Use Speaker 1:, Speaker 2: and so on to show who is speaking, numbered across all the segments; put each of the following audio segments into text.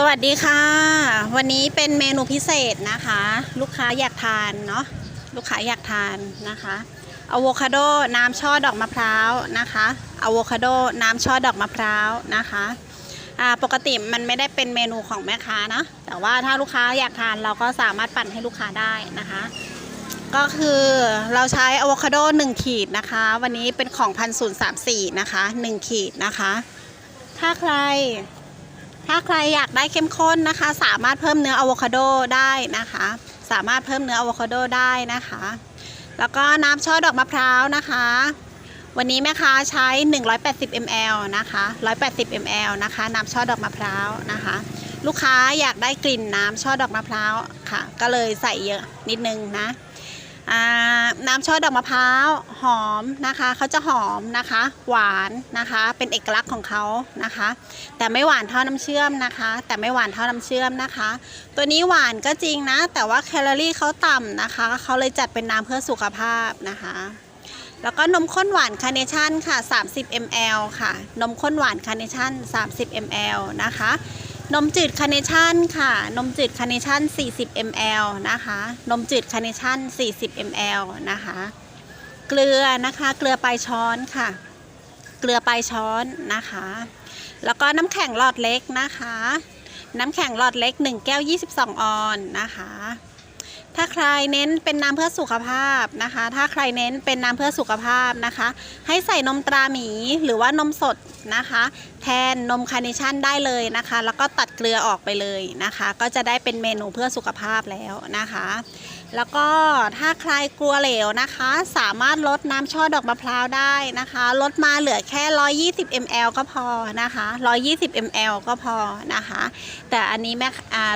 Speaker 1: สวัสดีค่ะ วันนี้เป็นเมนูพิเศษนะคะ ลูกค้าอยากทานเนาะลูกค้าอยากทานนะคะอะโวคาโดน้ำช่อดอกมะพร้าวนะคะอะโวคาโดน้ำช่อดอกมะพร้าวนะคะอ่าปกติมันไม่ได้เป็นเมนูของแม่ค้านะแต่ว่าถ้าลูกค้าอยากทานเราก็สามารถปั่นให้ลูกค้าได้นะคะ ก็คือเราใช้อะโวคาโด1ขีดนะคะ วันนี้เป็นของพันศูนย์สามสี่นะคะ1ขีดนะคะ ถ้าใคร ถ้าใครอยากได้เข้มข้นนะคะ สามารถเพิ่มเนื้ออะโวคาโดได้นะคะ สามารถเพิ่มเนื้ออะโวคาโดได้นะคะ แล้วก็น้ำช่อดอกมะพร้าวนะคะ วันนี้แม่ค้าใช้ 180 ml นะคะ 180 ml นะคะ น้ำช่อดอกมะพร้าวนะคะ ลูกค้าอยากได้กลิ่นน้ำช่อดอกมะพร้าวค่ะ ก็เลยใส่เยอะนิดนึงนะ น้ำช่อดอกมะพร้าวหอมนะคะเขาจะหอมนะคะ หวานนะคะ เป็นเอกลักษณ์ของเขานะคะ แต่ไม่หวานเท่าน้ำเชื่อมนะคะ แต่ไม่หวานเท่าน้ำเชื่อมนะคะ ตัวนี้หวานก็จริงนะ แต่ว่าแคลอรี่เขาต่ำนะคะเขาเลยจัดเป็นน้ำเพื่อสุขภาพนะคะแล้วก็นมข้นหวานคาร์เนชั่นค่ะ 30 ml ค่ะ นมข้นหวานคาร์เนชั่น 30 ml นะคะ นมจืดคาร์เนชั่นค่ะ นมจืดคาร์เนชั่น 40 ml นะคะ นมจืดคาร์เนชั่น 40 ml นะคะ เกลือนะคะ เกลือปลายช้อนค่ะ เกลือปลายช้อนนะคะ แล้วก็น้ำแข็งหลอดเล็กนะคะ น้ำแข็งหลอดเล็ก 1 แก้ว 22 ออนนะคะ ถ้าใครเน้นเป็นน้ำเพื่อสุขภาพนะคะ ถ้าใครเน้นเป็นน้ำเพื่อสุขภาพนะคะ ให้ใส่นมตราหมีหรือว่านมสด นะคะ แทนนมคาร์เนชั่นได้เลยนะคะ แล้วก็ตัดเกลือออกไปเลยนะคะ ก็จะได้เป็นเมนูเพื่อสุขภาพแล้วนะคะ แล้วก็ถ้าใครกลัวเหลวนะคะ สามารถลดน้ำช่อดอกมะพร้าวได้นะคะ ลดมาเหลือแค่ 120 ml ก็พอนะคะ 120 ml ก็พอนะคะ แต่อันนี้แม่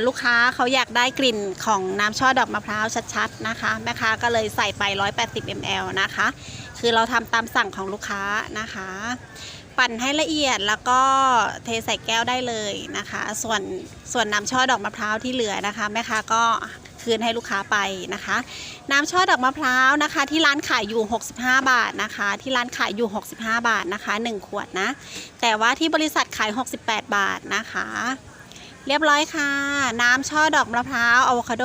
Speaker 1: ลูกค้าเขาอยากได้กลิ่นของน้ำช่อดอกมะพร้าวชัดๆนะคะแม่ค้าก็เลยใส่ไป 180 ml นะคะ คือเราทำตามสั่งของลูกค้านะคะ ปั่นให้ละเอียดแล้วก็เทใส่แก้วได้เลยนะคะ ส่วนส่วนน้ำช่อดอกมะพร้าวที่เหลือนะคะแม่ค้าก็คืนให้ลูกค้าไปนะคะ น้ำช่อดอกมะพร้าวนะคะ ที่ร้านขายอยู่ 65 บาทนะคะ ที่ร้านขายอยู่ 65 บาทนะคะ 1 ขวดนะ แต่ว่าที่บริษัทขาย 68 บาทนะคะ เรียบร้อยค่ะ น้ำช่อดอกมะพร้าวอะโวคาโด